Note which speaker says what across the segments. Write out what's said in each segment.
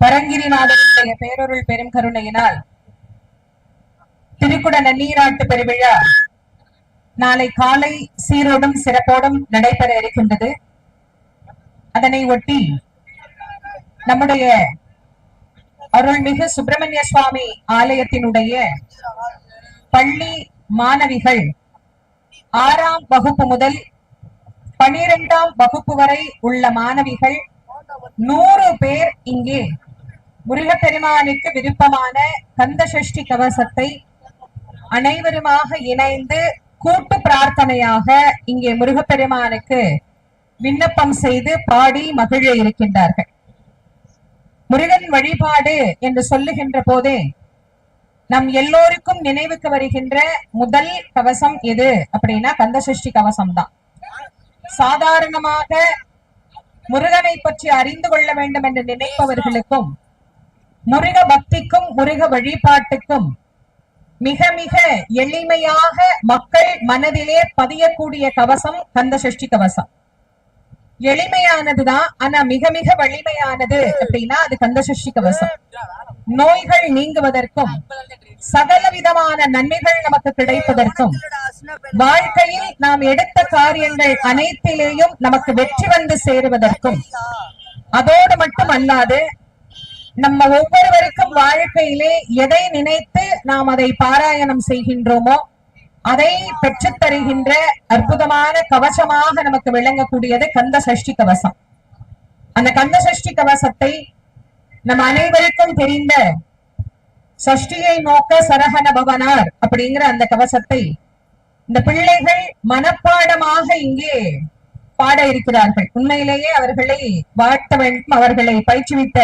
Speaker 1: பரங்கிரிநாதனுடைய பேரொருள் பெரும் கருணையினால் திருக்குட நன்னீராட்டு பெருவிழா நாளை காலை சீரோடும் சிறப்போடும் நடைபெற இருக்கின்றது. அதனை ஒட்டி நம்முடைய அருள்மிகு சுப்பிரமணிய சுவாமி ஆலயத்தினுடைய பள்ளி மாணவிகள் ஆறாம் வகுப்பு முதல் பனிரெண்டாம் வகுப்பு வரை உள்ள மாணவிகள் நூறு பேர் இங்கே முருகப்பெருமானுக்கு விருப்பமான கந்த சஷ்டி கவசத்தை அனைவருமாக இணைந்து கூட்டு பிரார்த்தனையாக இங்கே முருகப்பெருமானுக்கு விண்ணப்பம் செய்து பாடி மகிழ இருக்கின்றார்கள். முருகன் வழிபாடு என்று சொல்லுகின்ற போதே நம் எல்லோருக்கும் நினைவுக்கு வருகின்ற முதல் கவசம் எது அப்படின்னா கந்தசஷ்டி கவசம் தான் சாதாரணமாக முருகனை பற்றி அறிந்து கொள்ள வேண்டும் என்று நினைப்பவர்களுக்கும் முருக பக்திக்கும் முருக வழிபாட்டுக்கும் மிக மிக எளிமையாக மக்கள் மனதிலே பதியக்கூடிய கவசம் கந்த சஷ்டி கவசம். எளிமையானதுதான் ஆனா மிக மிக வலிமையானது அப்படின்னா அது கந்தசஷ்டி கவசம். நோய்கள் நீங்குவதற்கும் சகல விதமான நன்மைகள் நமக்கு கிடைப்பதற்கும் வாழ்க்கையில் நாம் எடுத்த காரியங்கள் அனைத்திலேயும் நமக்கு வெற்றி வந்து சேருவதற்கும் அதோடு மட்டும் அல்லாது நம்ம ஒவ்வொருவருக்கும் வாழ்க்கையிலே எதை நினைத்து நாம் அதை பாராயணம் செய்கின்றோமோ அதை பெற்றுத் தருகின்ற அற்புதமான கவசமாக நமக்கு விளங்கக்கூடியது கந்த சஷ்டி கவசம். அந்த கந்த சஷ்டி கவசத்தை நம் அனைவருக்கும் தெரிந்த சஷ்டியை நோக்க சரகன பவனார் அப்படிங்கிற அந்த கவசத்தை இந்த பிள்ளைகள் மனப்பாடமாக இங்கே பாட இருக்கிறார்கள். உண்மையிலேயே அவர்களை வாழ்த்த வேண்டும் அவர்களை பயிற்றுவித்த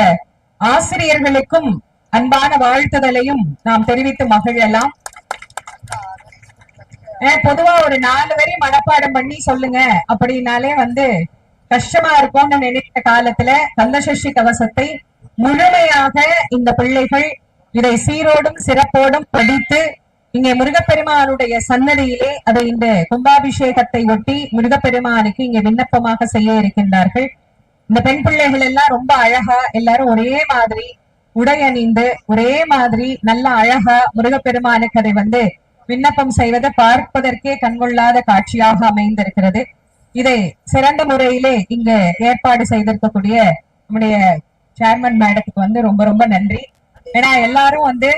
Speaker 1: ஆசிரியர்களுக்கும் அன்பான வாழ்த்துதலையும் நாம் தெரிவித்து மகிழலாம். பொதுவா ஒரு நாலு வரி மனப்பாடம் பண்ணி சொல்லுங்க. அப்படின்னாலே வந்து கஷ்டமா இருக்கும்னு நினைத்த காலத்துல கந்தசஷ்டி கவசத்தை முழுமையாக இந்த பிள்ளைகள் இதை சீரோடும் சிறப்போடும் படித்து இங்கே முருகப்பெருமானுடைய சன்னதியிலே அதை இந்த கும்பாபிஷேகத்தை ஒட்டி முருகப்பெருமானுக்கு இங்கே விண்ணப்பமாக செய்ய இருக்கின்றார்கள். இந்த பெண் பிள்ளைகள் எல்லாம் ரொம்ப அழகா எல்லாரும் ஒரே மாதிரி உடை அணிந்து ஒரே மாதிரி நல்ல அழகா முருகப்பெருமானுக்கு அதை வந்து விண்ணப்பம் செய்வதை பார்ப்பதற்கே கண்கொள்ளாத காட்சியாக அமைந்திருக்கிறது. இதை சிறந்த முறையிலே இங்க ஏற்பாடு செய்திருக்கக்கூடிய நம்முடைய சேர்மன் மேடத்துக்கு வந்து ரொம்ப ரொம்ப நன்றி. ஏன்னா எல்லாரும் வந்து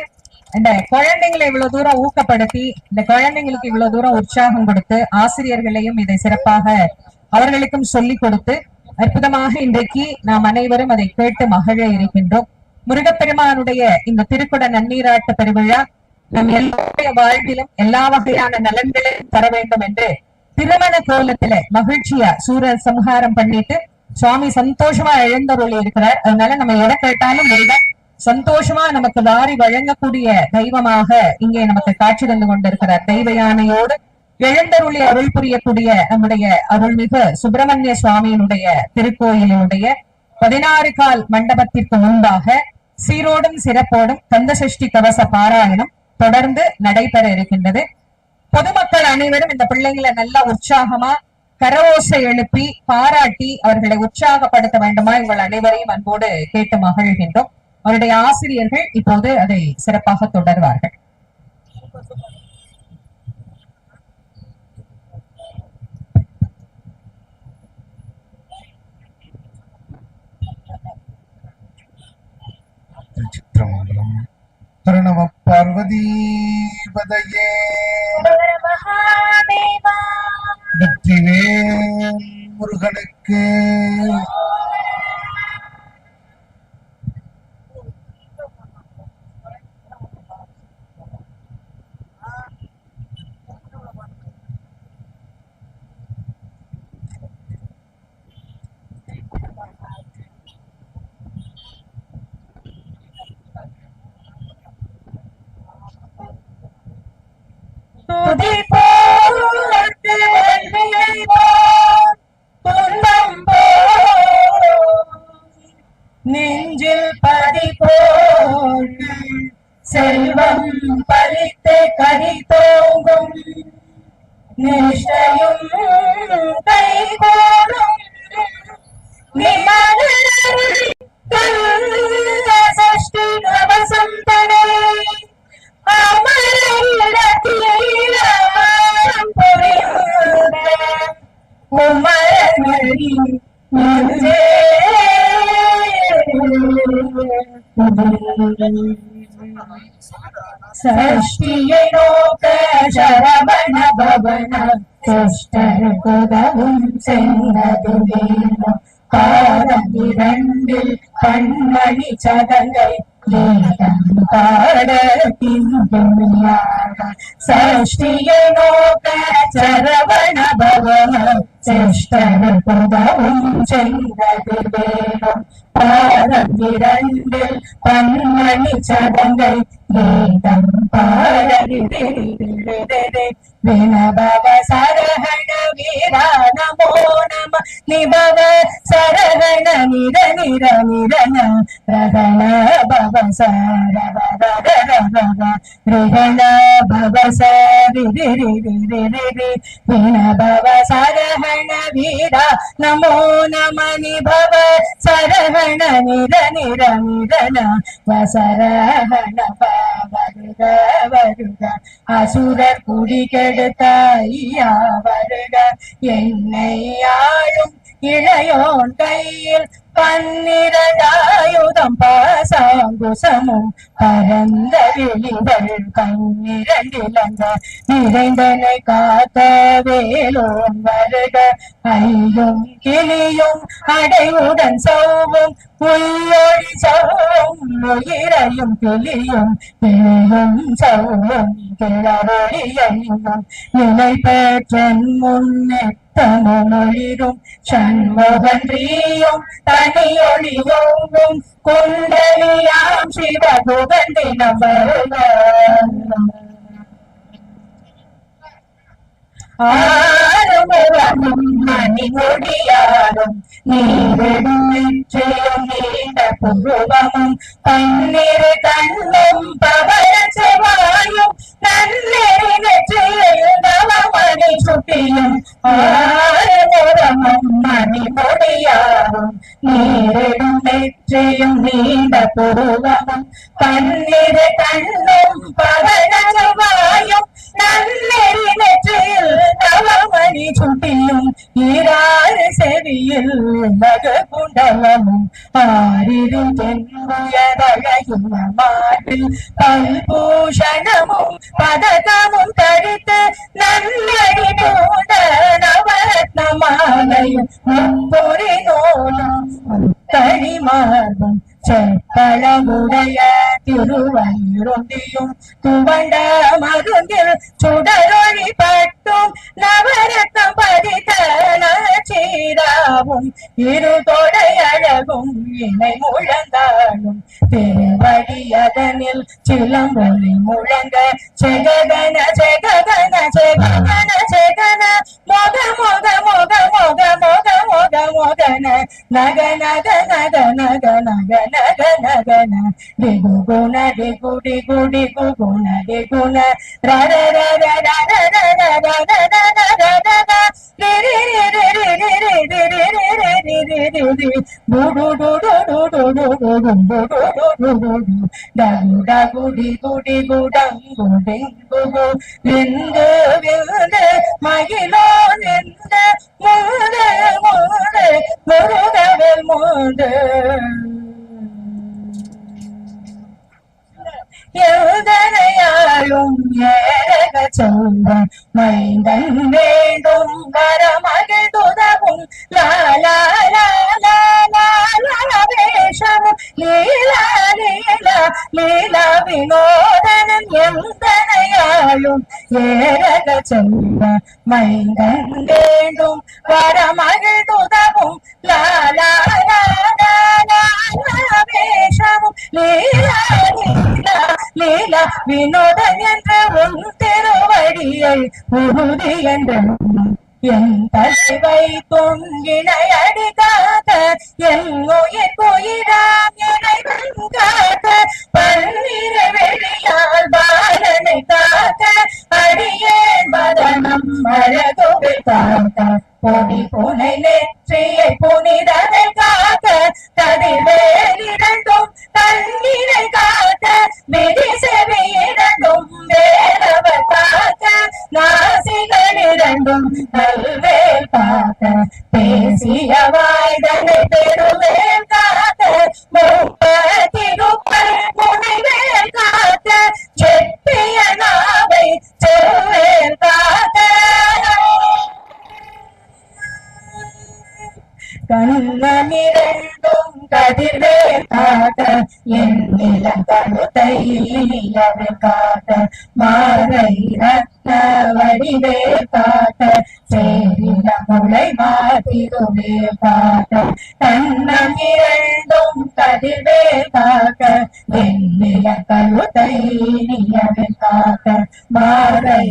Speaker 1: இந்த குழந்தைங்களை இவ்வளவு தூரம் ஊக்கப்படுத்தி இந்த குழந்தைங்களுக்கு இவ்வளவு தூரம் உற்சாகம் கொடுத்து ஆசிரியர்களையும் இதை சிறப்பாக அவர்களுக்கும் சொல்லிக் கொடுத்து அற்புதமாக இன்றைக்கு நாம் அனைவரும் அதை கேட்டு மகிழ இருக்கின்றோம். முருகப்பெருமானுடைய இந்த திருக்குட நன்னீராட்டு பெருவிழா நம் எல்லோருடைய வாழ்விலும் எல்லா வகையான நலன்களையும் தர வேண்டும் என்று திருமண கோலத்துல மகிழ்ச்சியா சூர சம்ஹாரம் பண்ணிட்டு சுவாமி சந்தோஷமா எழுந்தருள் இருக்கிறார். அதனால நம்ம எதை கேட்டாலும் முருகன் சந்தோஷமா நமக்கு வாரி வழங்கக்கூடிய தெய்வமாக இங்கே நமக்கு காட்சி தந்து கொண்டிருக்கிறார். தெய்வ யானையோடு எழுந்தருளி அருள் புரியக்கூடிய நம்முடைய அருள்மிகு சுப்பிரமணிய சுவாமியினுடைய திருக்கோயிலினுடைய பதினாறு கால் மண்டபத்திற்கு முன்பாக சீரோடும் சிறப்போடும் கந்தசஷ்டி கவச பாராயணம் தொடர்ந்து நடைபெற இருக்கின்றது. பொதுமக்கள் அனைவரும் இந்த பிள்ளைங்களை நல்லா உற்சாகமா கரவோசை எழுப்பி பாராட்டி அவர்களை உற்சாகப்படுத்த வேண்டுமா உங்கள் அனைவரையும் அன்போடு கேட்டு மகிழ்கின்றோம். அவருடைய ஆசிரியர்கள் இப்போது அதை சிறப்பாக தொடர்வார்கள்.
Speaker 2: திருச்சிற்றம்பலம் பிரணவ பார்வதி பதையே வெற்றிவேல் முருகனுக்கு. சஷ்டியை நோக்க சரவண பவன துஷ்டர் குதவும் சென்றது வேணும் பாடம் இரண்டில் சதங்கை வேதம் பாட சஷ்டியை நோக்க சரவண பவன சேஷ்டமும் பாதம் இரண்டில் பன்மணி சடங்கை கீதம் பாடகிரே வினபவ சரகண வீரா நமோ நம நிபவ சரகண நிர நிர நிரன ரகண பவ சரவரவ ரிகண பவ சரி வினபவ சரஹ சரவண வீரா நமோ நமணி பவ சரவண நிர நிர நிரன சரவண வருக வருக. அசுரர் குடி கெடுத்தாயா வருக. என்னை ஆளும் இளையோன் கையில் പന്നിരടായുധം പാസാങ്കുസമോ പരന്ത വിളികൾ കണ്ണിരണ്ടിലങ്ക നിരന്തനെ കാത്ത വേലോം വരുക അയ്യും കിളിയും അടയുടൻ സൗവും ഉയ്യൊഴി സൗവും ഉയരയും കിളിയും കിളിയും സൗവും കിളറൊളിയും നിലൈ പെറ്റും മുന്നേ തമമൊളിരും ഷൺമുഖൻ ശ്രീയും തനിയൊളിയോങ്ങും കുണ്ടലിയാം ശിവഭുഗന്തിനം വരുന്ന. മണിമൊടിയാറും നീരടും നെറ്റിലും നീണ്ട പുരുവമും പന്നിര കണ്ണും പവര ചെവായും നല്ലിരി നെറ്റിയിൽ നവമണി ചുട്ടിയും ആരമുറമും മണിമൊടിയാറും നീരടും നെറ്റിലും നീണ്ട പുരുവമും പന്നിര കണ്ണും പവര ചെവായും നല്ലെറിനെറ്റിൽ നവമണി ചുട്ടിയും ഈരാറ് ചെവിയിൽ മകുണ്ടവും ആരിലും തെന്നുയതഴയുന്ന മാട്ടിൽ പൽഭൂഷണമും പതകമും തരുത്ത് നല്ലടിനോട് നവരത്നമാലയും മുപ്പൊരി നോലും തരിമാർഗം செப்பளமுடைய திருவருந்தியும் துவண்ட மருந்தில் சுடரொழி பட்ட பட்டும் நவரத்தம் பதித்த சீராவும் இரு தொடை அழகும் இணை முழந்தாலும் திருவடி அதனில் சிலம்பொலி முழங்க ஜெகதன ஜெகதன ஜெகதன ஜெகன மொக மொக மொக மொக மொக மொக மொகன நக நக நக நக நக நக நகன டிகு குண டிகு டிகு டிகு குண டிகுண ரர ரர ரர ரர மகிழோ நின்ற முருகவில் மூன்று യൗദനയാളും ഏരകചന്ദ്രൻ മൈതൻ വേണ്ടും കരമകൾ തുതവും ലാലാലാലാലാവേഷമും ലീല ലീല ലീല വിനോദനൻ യൗദനയാളും ഏരകചന്ദ്രൻ മൈതൻ വേണ്ടും കരമകൾ തുതവും ലാലാലാലാലാവേഷമും ലീല ஐயா வினோதன் என்ற உன் திருவடியை உறுதி என்ற என் தலைவை தொங்கினை அடிக்காத என் உயிர் குயிராம் என்னை காக்க பன்னிர வெளியால் பாலனை காக்க அடியேன் மதனம் அழகுவை காக்க. போனி போனை நெற்றியை புனிதனை காக்க கதிர்வேல் இரண்டும் கல்லினை காக்க மிதி செவி இரண்டும் வேறவர் காக்க நாசிகள் இரண்டும் கல்வேல் காக்க பேசிய வாய்தனை பெருவேல் காக்க முப்ப திருப்பல் முனைவேல் காக்க செப்பிய நாவை செவ்வேல் காக்க. கண்ணமிரண்டும் கதிர்வேல் காட்ட என் நிலம் கருத்தை அவர் காட்ட மாறை ரத்ன வடிவே காட்ட சேரில முளை மாதிருவே காட்ட. கண்ணம் இரண்டும் கதிர்வே காக்க வெண்ணில கழுத்தை நீயவே காக்க. மாலை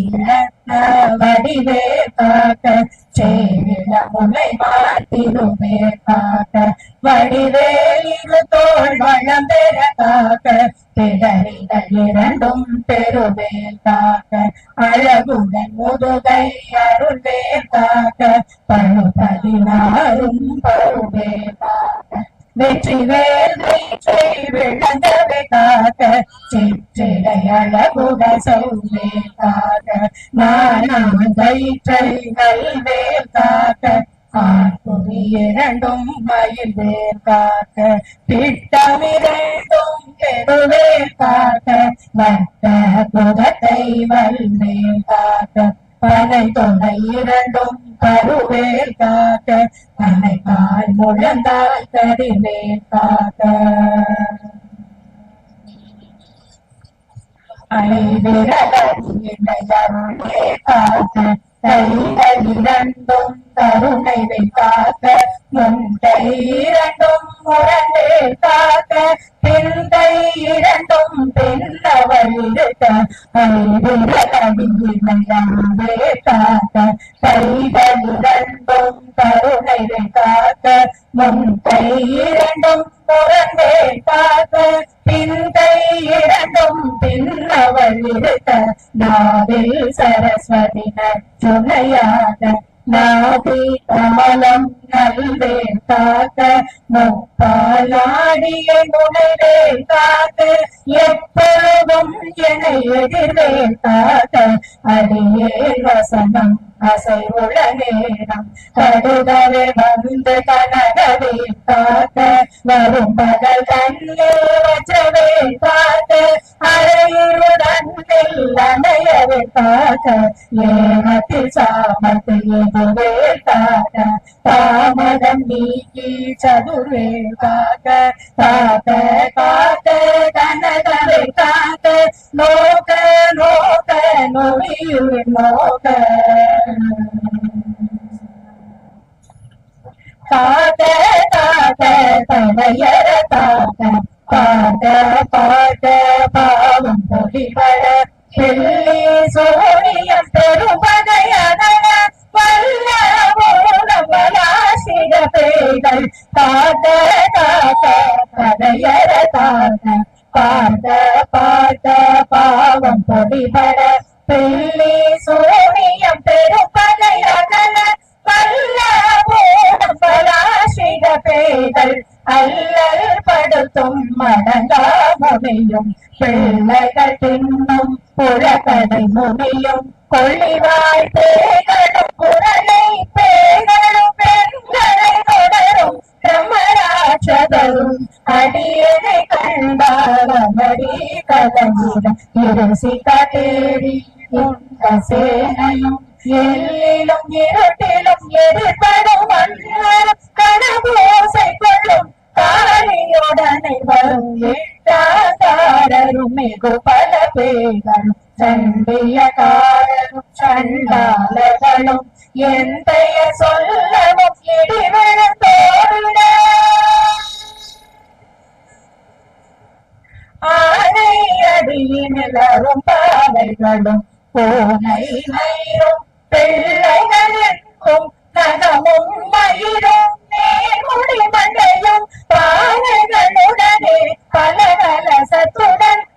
Speaker 2: வடிவே காக்க சேரில முளை மாதிருவே காக்க. வடிவேலிரு தோல் வளம் பெற காக்க பிடரிகள் இரண்டும் பெருவேல் காக்க. அழ அழகுடன் முதுகை அருள்வே காக்க பழு பருவே காக்க வெற்றி வேல் வீச்சை விளங்கவே காக்க சிற்றிடை அழகுட சௌவே காக்க நல்வே காக்க ஆட்குறி இரண்டும் மயில் வேர் காக்க திட்டமிரண்டும் பெருவே காக்க வட்ட குதத்தை வல்வே காக்க பனை தொண்டை இரண்டும் கருவேல் காக்க பனை கால் முழந்தால் கதிர்வேல் காக்க. அலைவிரலே காக்க கைகள் இரண்டும் கருணை காக்க உன் கை இரண்டும் முரண்டே காக்க பிந்தை இரண்டும் பெண்ணவர் இருக்க அலைவிரலே காக்க கைகள் இரண்டும் கருணை காக்க உன் கை இரண்டும் முரண்டே காக்க பிந்தை இரண்டும் பின்னவள் இருக்க நாவில் சரஸ்வதி நச்சுனையாக நாதி கமலம் நல்வே காக்க முப்பாலாடிய முனைவே காக்க எப்பொழுதும் என எதிர்வே காக்க அடியே வசனம் அசைவுள நேரம் கடுதவே வந்து கனகவே காக்க வரும் பகல் தன்னில் வச்சவே காக்க அறையுடன் அணையவே காக்க ஏமத்தில் சாமத்தில் எதுவே காக்க தாமதம் நீக்கி சதுர்வே காக்க காக்க காக்க கனகவே காக்க நோக்க நோக்க நொழியுள் நோக்க. yeah. பிரம்மராட்சதரும் அடியனை கண்டாரமடி கதஞ்சிட இருசி காட்டேரி உண்ட சேனையும் எல்லிலும் இருட்டிலும் எதிர்படும் மன்னரும் கனவோசை கொள்ளும் காளியுடனை வரும் எட்டாதாரரும் மிகு பல பேர்களும் சண்டியக்காரரும் சண்டாளர்களும் பெயர் சொல்லவும் இடிவிழுந்தோடுட ஆனை அடியினிலரும் பாவைகளும் பூனை மயிரும் பிள்ளைகள் என்றும் நகமும் மயிரும் நேர்முடி மண்டையும் பானைகளுடனே பலகலசத்துடன் ஆனை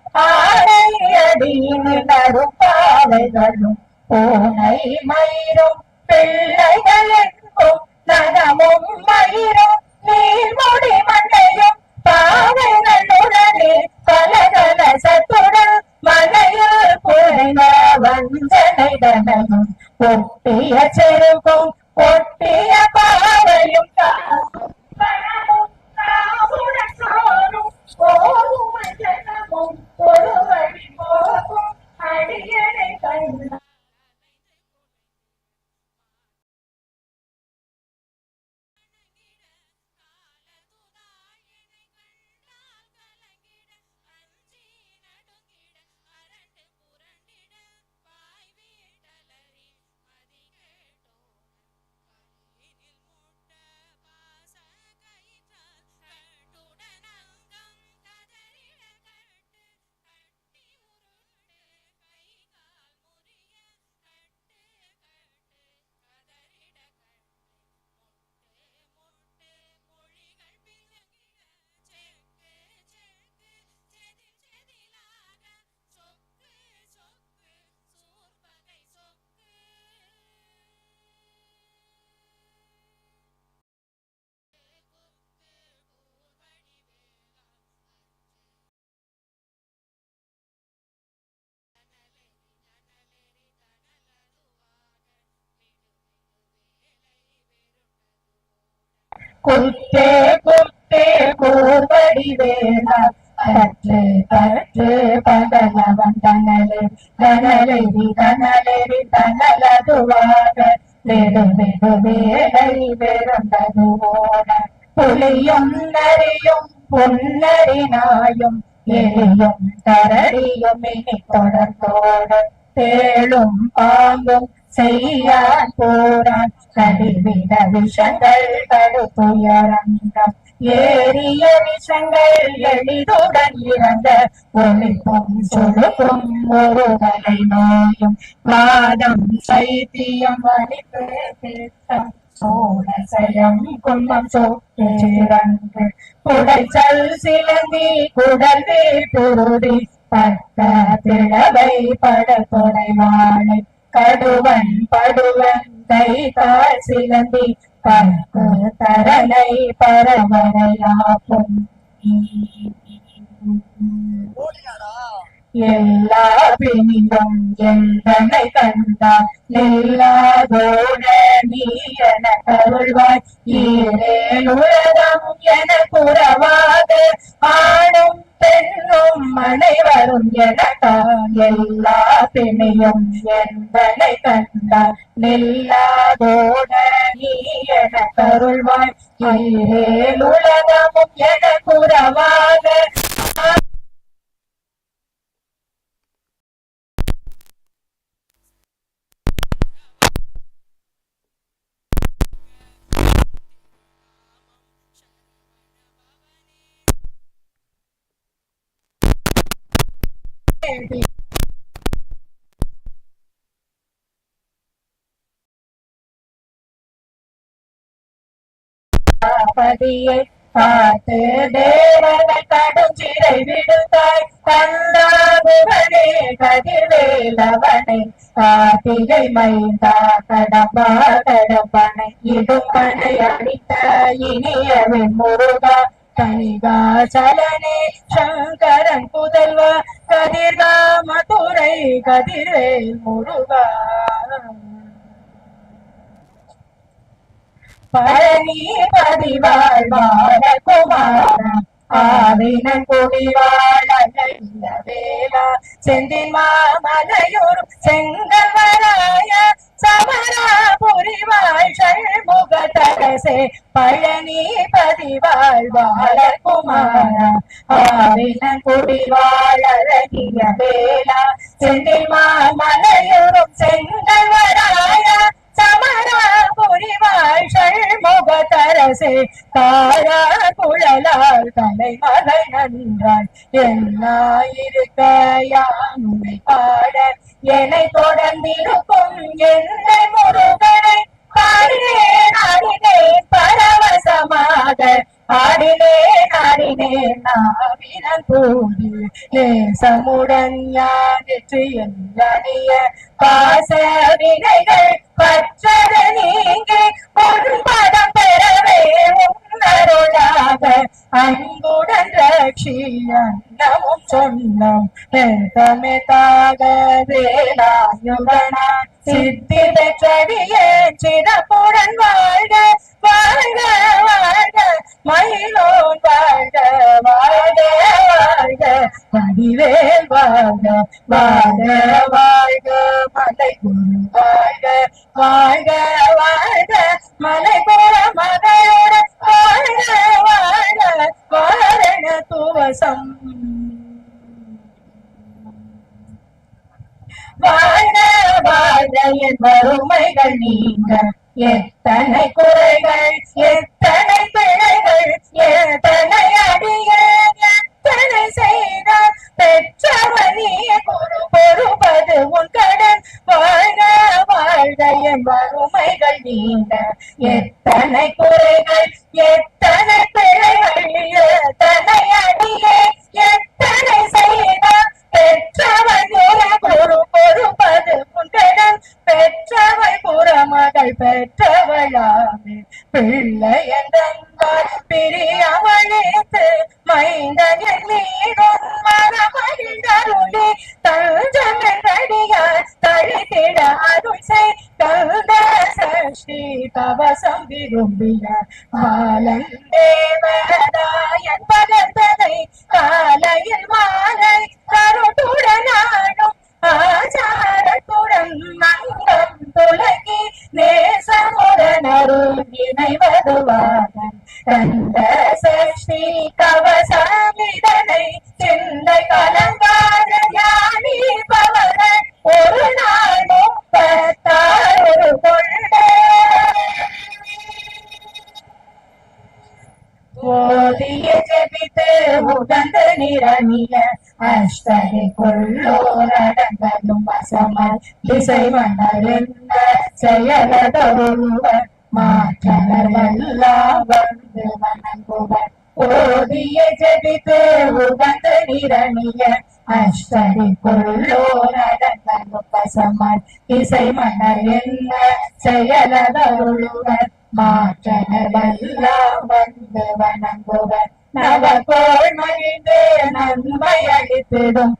Speaker 2: அடியினிலரும் பாவைகளும் பூனை மயிரும் பிள்ளைகள் என்றும் நகமும் மயிரும் நீர்முடி மண்ணையும் பாவைகளுடனே கலகல சத்துடன் மலையில் புரிந்த வஞ்சனைடனும் ஒட்டிய செருக்கும் ஒட்டிய பாவையும். 我不会再打工我有稳定工作爱你夜里 குத்தே குத்தே கூர்வடி வேளா கற்று கற்று பகலவன் தனலே தனலெறி தனலெறி தனலதுவாக வெடு வெடு வேலை வெறுந்ததுவோட புலியும் நரியும் பொன்னரி எலியும் தரடியும் இனி தொடர்ந்தோட. தேளும் பாம்பும் செய்யான் போரான் கடிவிட விஷங்கள் கடுத்துயரங்கம் ஏறிய விஷங்கள் எளிதுடன் இறந்த ஒளிப்பும் சுழுக்கும் ஒருவரை நோயும் வாதம் சைத்தியம் வலிப்பு பித்தம் சோழசயம் கும்பம் சோற்றிரங்கு குடைச்சல் சிலந்தி குடல் வீட்டுருதி பட்ட பிளவை படத்துடை வாழை கடுவன் படுவன் கை கால் சிலந்தி பறக்கு தரலை பரவரையாக்கும் எல்லா பிணியும் எந்தனை கண்டார். எல்லாதோட நீ என கருள்வாய் ஈரேலுலகம் என புறவாத ஆணும் பெண்ணும் அனைவரும் எனக்கா எல்லா பிணியும் எந்தனை கண்டார். நில்லாதோட நீ என கருள்வாய் ஈரேலுலகமும் என புறவாத பதியை பார்த்து தேவர்கள் கடும் விடுத்தாய். தந்தாகுகளே கதிர்வேலவனை கார்த்திகை மைந்தா கடம்பா கடம்பனை இடும்பனை அடித்த இனியவன் முருகா கனிகாசலனே சங்கரன் புதல்வா கதிர்கா மதுரை கதிர்வேல் முருகா. பழனி பதிவாழ் குமார ஆவினன் குடிவாழ வேளா செந்தின் மாமலையூர் செங்கல்வராய சமரா புரிவாழ் ஷண்முக தரசே பழனி பதிவாழ் குமார ஆவினன் குடிவாழ அழகிய வேளா செந்தின் மாமலையூரும் செங்கல்வராய சமரா புரிவாய் ஷண்முக தாரா குழலால் தலைமகள் நன்றாய். என்னாயிருக்க யானுமை பாட என்னை தொடர்ந்திருக்கும் என்னை முருகனை பாடினேன் ஆடினேன் பரவசமாக ஆடினே ஆடினே நாவினன் போது. நேசமுடன் யானிற்று எண்ணிய பாச வினைகள் பற்றது நீங்கி உன் பதம் பெறவே உன்னருளாக. அன்புடன் ரட்சி அன்னமும் சொன்னம். பெருத்தமே தாக வேலாயுதனா சித்தி பெற்றடியே சிறப்புடன் வாழ்க. ஓதிய ஜெபித்து உகந்து நிரணிய அஷ்டரி கொள்ளோரடங்களும் வசமல் திசை மன்னரிந்த செயலதொருவர் மாற்றனர் எல்லாம் வந்து வணங்குவர். ஓதிய ஜெபித்து உகந்து நிரணிய அஷ்டரி கொள்ளோரடங்களும் வசமல் திசை மன்னர் என்ன செயலதொருவர் மாற்றனர் வந்து வணங்குவர் நவகோள் மகிழ்ந்து நன்மை அளித்திடும்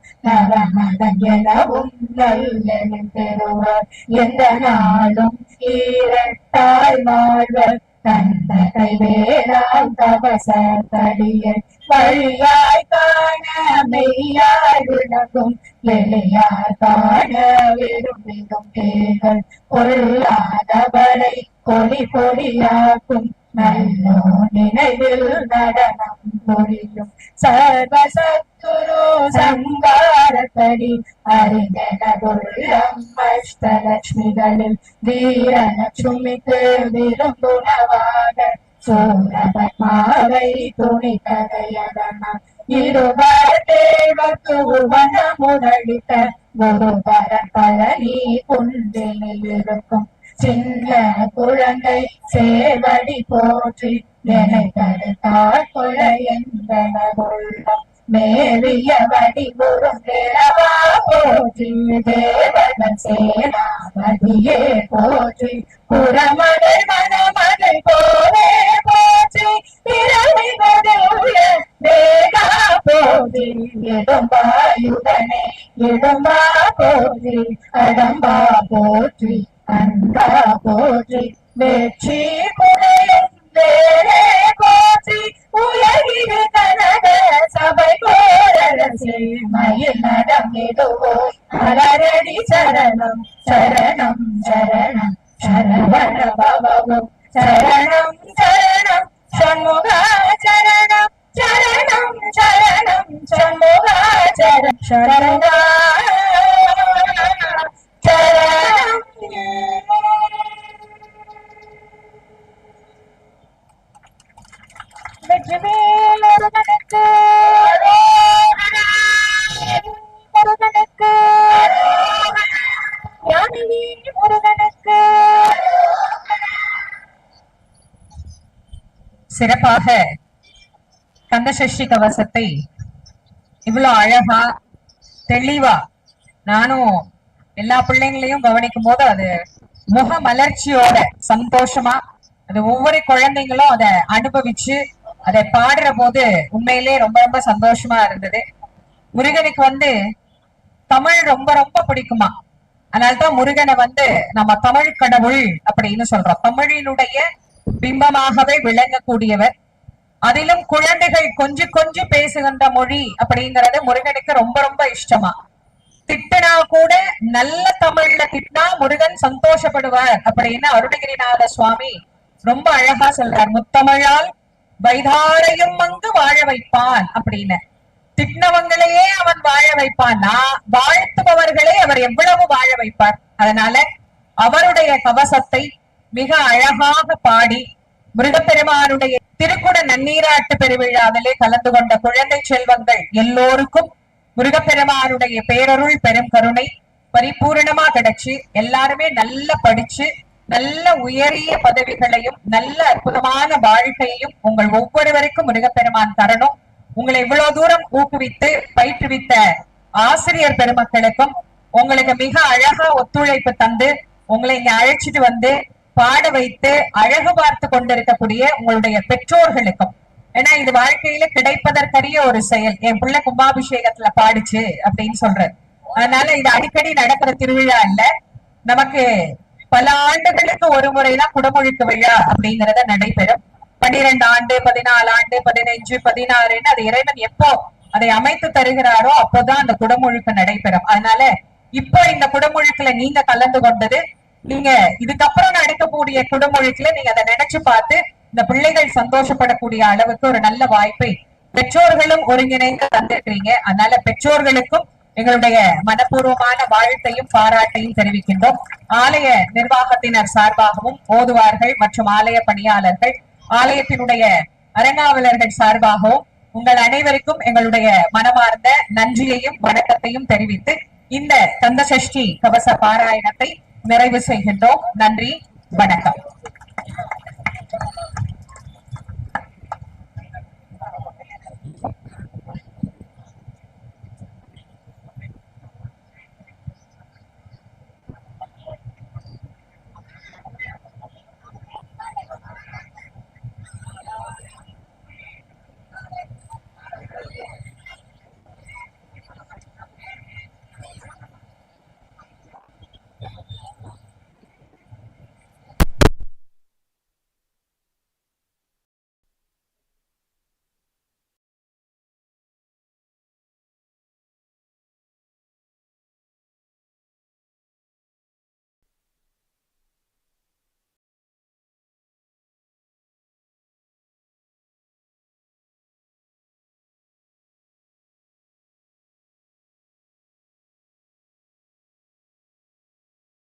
Speaker 2: நல்லெனும் பெறுவர். எந்த நாளும் ஈரட்டாய் வாழ்வர். தந்த கைவேலால் தவச வழியாய் காண மெய்யாய் விளக்கும் வெளியாய் காண விரும்பிடும் பேர்கள் கொடி கொடியாக்கும் நல்லோ நினைவில் நடனம் புரியும் சர்வசத்துரு சங்காரத்தடி அறிஞனதுள்ளம் அஷ்டலட்சுமிகளில் வீரலட்சுமிக்கு விரும்புணவாக சூரபத்மாவை துணி கதையதனா இருவர் தேவக்கு உவன முரளித்த குருபரன் பழனி குன்றினில் இருக்கும். சின்ன குழந்தை சேவடி போற்றி என்னை கொலை என்பன உள்ளம். மேவிய வடிவுறும் கிழவா போற்றி தேவன் சேனாபதியே போற்றி. புறமகள் மணமகள் போலே போற்றி பிறவி தேகா போற்றி. இடும்பாயுடனே இடும்பா சிறப்பாக கந்தசஷ்டி கவசத்தை இவ்வளவு அழகா தெளிவா நானும் எல்லா பிள்ளைங்களையும் கவனிக்கும் போது அது முக மலர்ச்சியோட சந்தோஷமா அது ஒவ்வொரு குழந்தைங்களும் அதை அனுபவிச்சு அதை பாடுற போது உண்மையிலே ரொம்ப ரொம்ப சந்தோஷமா இருந்தது. முருகனுக்கு வந்து தமிழ் ரொம்ப ரொம்ப பிடிக்குமா? அதனால்தான் முருகனை வந்து நம்ம தமிழ் கடவுள் அப்படின்னு சொல்றோம். தமிழினுடைய பிம்பமாகவே விளங்கக்கூடியவர். அதிலும் குழந்தைகள் கொஞ்சி கொஞ்சி பேசுகின்ற மொழி அப்படிங்கறது முருகனுக்கு ரொம்ப ரொம்ப இஷ்டமா. திட்டினா கூட நல்ல தமிழ்ல திட்டினா முருகன் சந்தோஷப்படுவார் அப்படின்னு அருணகிரிநாத சுவாமி ரொம்ப அழகா சொல்றார். முத்தமிழால் வைதாரையும் அங்கு வாழ வைப்பான் அப்படின்னு. திட்டினவங்களையே அவன் வாழ வைப்பான்னா வாழ்த்துபவர்களே அவர் எவ்வளவு வாழ வைப்பார். அதனால அவருடைய கவசத்தை மிக அழகாக பாடி முருகப்பெருமானுடைய திருக்குட நன்னீராட்டு பெருவிழாவிலே கலந்து கொண்ட குழந்தை செல்வங்கள் எல்லோருக்கும் முருகப்பெருமானுடைய பேரருள் பெரும் கருணை. பரிபூரணமா கிடைச்சு எல்லாருமே நல்லா படிச்சு நல்ல உயரிய பதவிகளையும் நல்ல அற்புதமான வாழ்க்கையையும் உங்கள் ஒவ்வொருவருக்கும் முருகப்பெருமான் தரணும். உங்களை இவ்வளவு தூரம் ஊக்குவித்து பயிற்றுவித்த ஆசிரியர் பெருமக்களுக்கும் உங்களுக்கு மிக அழகா ஒத்துழைப்பு தந்து உங்களை இங்க அழைச்சிட்டு வந்து பாட வைத்து அழகு பார்த்து கொண்டிருக்கக்கூடிய உங்களுடைய பெற்றோர்களுக்கும். ஏன்னா இது வாழ்க்கையில கிடைப்பதற்கரிய ஒரு செயல். என் பிள்ளை கும்பாபிஷேகத்துல பாடுச்சு அப்படின்னு சொல்றது அதனால இது அடிக்கடி நடக்கிற திருவிழா இல்ல நமக்கு
Speaker 1: பல ஆண்டுகளுக்கு ஒரு முறைதான் குடமுழுக்கு விழா அப்படிங்கறத நடைபெறும். பன்னிரெண்டு ஆண்டு பதினாலு ஆண்டு பதினைஞ்சு பதினாறுன்னு அது இறைவன் எப்போ அதை அமைத்து தருகிறாரோ அப்போதான் அந்த குடமுழுக்கு நடைபெறும். அதனால இப்போ இந்த குடமுழுக்குல நீங்க கலந்து கொண்டது நீங்க இதுக்கப்புறம் நடக்கக்கூடிய குடமுழுக்குல நீங்க அதை நினைச்சு பார்த்து இந்த பிள்ளைகள் சந்தோஷப்படக்கூடிய அளவுக்கு ஒரு நல்ல வாய்ப்பை பெற்றோர்களும் ஒருங்கிணைந்து தந்திருக்கிறீங்க. அதனால பெற்றோர்களுக்கும் எங்களுடைய மனப்பூர்வமான வாழ்த்தையும் பாராட்டையும் தெரிவிக்கின்றோம். ஆலய நிர்வாகத்தினர் சார்பாகவும் ஓதுவார்கள் மற்றும் ஆலய பணியாளர்கள் ஆலயத்தினுடைய அரங்காவலர்கள் சார்பாகவும் உங்கள் அனைவருக்கும் எங்களுடைய மனமார்ந்த நன்றியையும் வணக்கத்தையும் தெரிவித்து இந்த கந்தசஷ்டி கவச பாராயணத்தை நிறைவு செய்கின்றோம். நன்றி வணக்கம்.